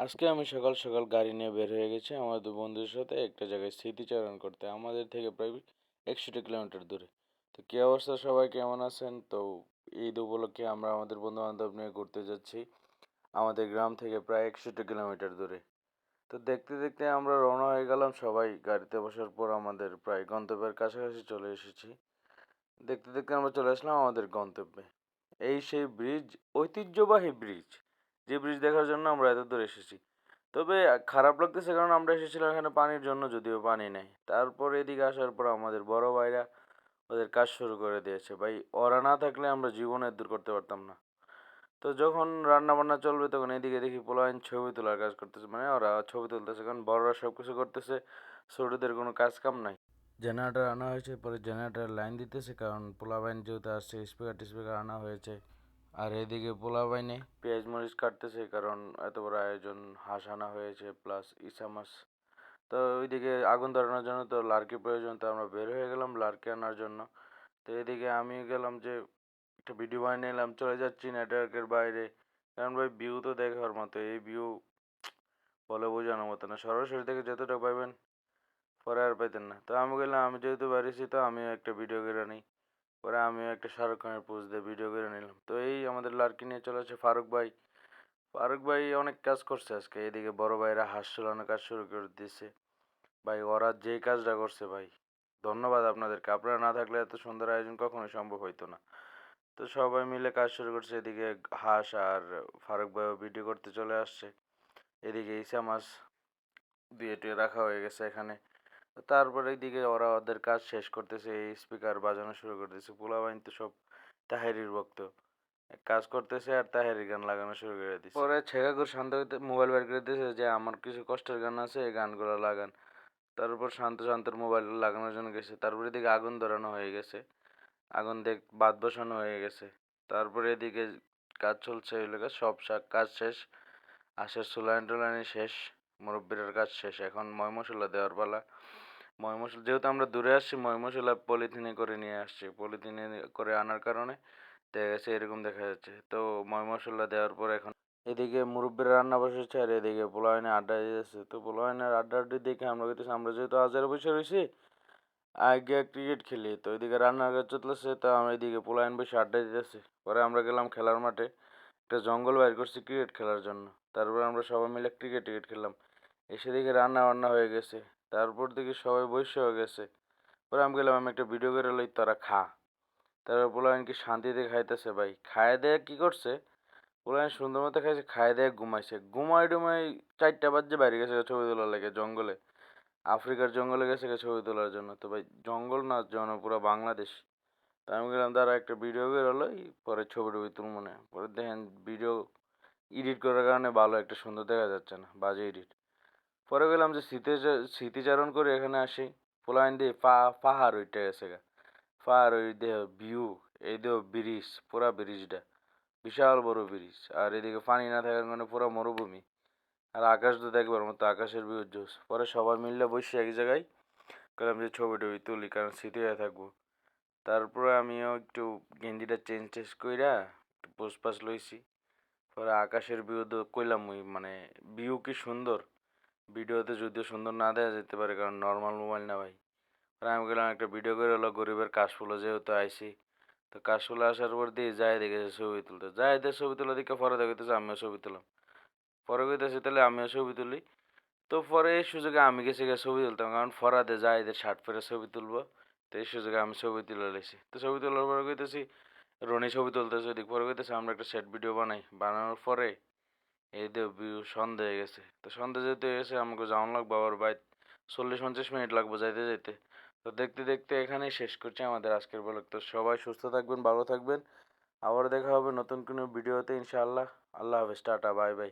আজকে আমি সকাল সকাল গাড়ি নিয়ে বের হয়ে গেছি। আমাদের বন্ধুদের সাথে একটা জায়গায় স্মৃতিচারণ করতে। আমাদের থেকে প্রায় একশোটি কিলোমিটার দূরে। তো কী অবস্থা? সবাই কেমন আছেন? তো ঈদ উপলক্ষে আমরা আমাদের বন্ধু বান্ধব নিয়ে ঘুরতে যাচ্ছি। আমাদের গ্রাম থেকে প্রায় একশোটি কিলোমিটার দূরে। তো দেখতে দেখতে আমরা রওনা হয়ে গেলাম। সবাই গাড়িতে বসার পর আমাদের প্রায় গন্তব্যের কাছাকাছি চলে এসেছি। দেখতে দেখতে আমরা চলে আসলাম আমাদের গন্তব্যে। এই সেই ব্রিজ, ঐতিহ্যবাহী ব্রিজ। যে ব্রিজ দেখার জন্য আমরা এত দূর এসেছি। তবে খারাপ লাগতেছে কারণ আমরা এসেছিলাম এখানে পানির জন্য, যদিও পানি নেই। তারপর এদিকে আসার পর আমাদের বড় ভাইরা ওদের কাজ শুরু করে দিয়েছে। ভাই, ওরা না থাকলে আমরা জীবনে দূর করতে পারতাম না। তো যখন রান্না বান্না চলবে, তখন এদিকে দেখি পোলাইন ছবি তোলার কাজ করতেছে। মানে ওরা ছবি তুলতেছে, কারণ বড়রা সব কিছু করতেছে, ছোটদের কোনো কাজ কাম নাই। জেনারেটর আনা হয়েছে, পরে জেনারেটর লাইন দিতেছে, কারণ পোলাবাইন যেহেতু আসছে স্পিকার টিস্পিকার আনা হয়েছে। আর এদিকে পোলাবাইনে পেঁয়াজ মরিচ কাটতেছে, কারণ এত বড় আয়োজন হাঁস আনা হয়েছে প্লাস ইসা মাছ তো ওইদিকে আগুন ধরানোর জন্য তো লার্কি প্রয়োজন, তো আমরা বের হয়ে গেলাম লার্কি আনার জন্য। তো এদিকে আমি গেলাম যে একটা ভিডিও বানিয়ে নিলাম, চলে যাচ্ছি নেটওয়ার্কের বাইরে। কারণ ভাই ভিউ তো দেখার মতো, এই ভিউ বলে বোঝানোর মতো না। সরাসরি থেকে যতটা পাইবেন, পরে আর পাইতেন না। তো আমি গেলাম, আমি যেহেতু বাড়িছি তো আমিও একটা ভিডিও করে নিই পরে আমিও একটা শাহরুখ খানের পোজ দিয়ে ভিডিও করে নিলাম। তো এই আমাদের লাড়কি নিয়ে চলে আসে ফারুক ভাই। ফারুক ভাই অনেক কাজ করছে আজকে। এদিকে বড় ভাইরা হাঁস চলানোর কাজ শুরু করে দিয়েছে ভাই, ওরা যেই কাজটা করছে ভাই, ধন্যবাদ আপনাদেরকে। আপনারা না থাকলে এত সুন্দর আয়োজন কখনোই সম্ভব হইতো না। তো সবাই মিলে কাজ শুরু করছে। এদিকে হাঁস আর ফারুক ভাইও ভিডিও করতে চলে আসছে। এদিকে ইসা মাছ দিয়ে টুয়ে রাখা হয়ে গেছে এখানে। তারপরে এইদিকে ওরা ওদের কাজ শেষ করতেছে, এই স্পিকার বাজানো শুরু করতেছে পোলাবাইন তো সব তাহেরির ভক্ত। কাজ করতেছে আর তাহেরির গান লাগানো শুরু করে দিচ্ছে পরে ছেকাকুর শান্ত মোবাইল বের করে দিয়েছে যে, আমার কিছু কষ্টের গান আছে, এই গানগুলো লাগান। তারপর শান্ত শান্তর মোবাইল লাগানোর জন্য গেছে। তারপরে এদিকে আগুন ধরানো হয়ে গেছে। আগুন দেখ বাদ বসানো হয়ে গেছে। তারপরে এদিকে কাজ চলছে লোকের সব কাজ শেষ। আশের সুলাইন টুলাইনে শেষ। মুরব্বীর কাজ শেষ। এখন ময় মশলা দেওয়ার পালা। ময় মশলা যেহেতু আমরা দূরে আসছি ময় মশলা পলিথিনে করে নিয়ে আসছি। পলিথিনে করে আনার কারণে দেখা গেছে এরকম দেখা যাচ্ছে। তো ময় মশলা দেওয়ার পর এখন এদিকে মুরব্বীর রান্না বসেছে আর এদিকে পোলাওয়াইনে আড্ডা দিতেছে তো পোলাওয়াইনের আড্ডা আড্ডি দেখে আমরা কইতেছি আমরা যেহেতু হাজার বসে রয়েছি আগে ক্রিকেট খেলি। তো এদিকে রান্নার কাজ চলতেছে, তো আমরা এদিকে পোলাইন বসে আড্ডা দিতেছে পরে আমরা গেলাম খেলার মাঠে। একটা জঙ্গল বাইর করছি ক্রিকেট খেলার জন্য। তারপরে আমরা সবাই মিলে ক্রিকেট টিকেট খেললাম। এসে দেখি রান্না বান্না হয়ে গেছে। তারপর দেখি সবাই বসে হয়ে গেছে। পরে আমি গেলাম আমি একটা ভিডিও করে লই, তারা খা। তারপর বললাম কি শান্তিতে খাইতেছে ভাই? খায় দেয় কী করছে? বললাম সুন্দর মতো খাইছে, খায় দেয় ঘুমাইছে। ঘুমাই টুমাই চারটা বাজে বাইরে গেছে ছবি তোলার লেগে, জঙ্গলে। আফ্রিকার জঙ্গলে গেছে ছবি তোলার জন্য। তো ভাই, জঙ্গল না জন পুরো বাংলাদেশ। তা আমি গেলাম তারা একটা ভিডিও করে হলো পরে ছবি টবি তুল মনে পরে দেখেন ভিডিও এডিট করার কারণে ভালো একটা সুন্দর দেখা যাচ্ছে না, বাজে এডিট পরে গেলাম যে স্মৃতি স্মৃতিচারণ করে এখানে আসি। পোলাইন দিয়ে পা, পাহাড় ওইটা গেছে গা। পাহাড়, ওই দেহ ভিউ এই দেহ ব্রিজ পুরা ব্রিজটা বিশাল বড় ব্রিজ আর এদিকে পানি না থাকার কারণে পুরো মরুভূমি। আর আকাশ তো দেখবার মতো আকাশের ভিউ জোস পরে সবাই মিললে বসে এক জায়গায় গেলাম যে ছবি টবি তুলি, কারণ স্মৃতি হয়ে থাকব। তারপরে আমিও একটু গেঞ্জিটা চেঞ্জ টেঞ্জ কইরা একটু পোস্ট পাস লইছি। পরে আকাশের ভিউ তো কইলাম ওই মানে ভিউ কি সুন্দর। ভিডিওতে যদিও সুন্দর না দেওয়া যেতে পারে, কারণ নর্মাল মোবাইল না ভাই। আমি গেলাম একটা ভিডিও করে হলো গরিবের কাশফুলো যেহেতু আইসি, তো কাশফুলো আসার পর দিয়ে যায় দেখেছে ছবি তুলতে। যায় দিয়ে ছবি তুলে দিকে পরে দেখতেছে আমিও ছবি তুলাম। পরে কইতেছে, তাহলে আমিও ছবি তুলি। তো পরে এই সুযোগে আমি গেছি গিয়ে ছবি তুলতাম, কারণ ফরাদে যায় এদের শার্ট পরে ছবি তুলবো, তো এই সুযোগে আমি ছবি তুলে লেছি। তো ছবি তোলার পরে কইতেছি, রনি ছবি তুলতেছে ওদিক পরে কইতেছে আমরা একটা সেট ভিডিও বানাই। বানানোর পরে দে ভিউ সন্ধ্যা হয়ে গেছে। তো সন্ধ্যা যেতে গেছে, আমাকে যাওয়ান লাগবে আবার বাইক চল্লিশ পঞ্চাশ মিনিট লাগবে যাইতে যাইতে। তো দেখতে দেখতে এখানেই শেষ করছি আমাদের আজকের ব্লগ তো সবাই সুস্থ থাকবেন, ভালো থাকবেন। আবার দেখা হবে নতুন কোনো ভিডিওতে ইনশাআল্লাহ। আল্লাহ হাফেজ, টাটা, বাই বাই।